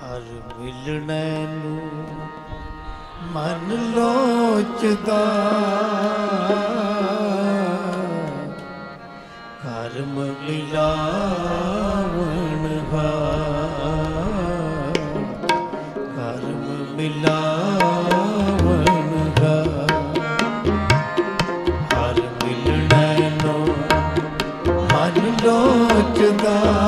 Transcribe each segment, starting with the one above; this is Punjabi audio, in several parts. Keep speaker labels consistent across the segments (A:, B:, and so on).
A: ਹਰ ਮਿਲਣੈ ਨੂੰ ਮਨ ਲੋਚਦਾ। ਕਰਮ ਮਿਲਾਵਣ ਲੋਚਦਾ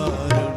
A: আমার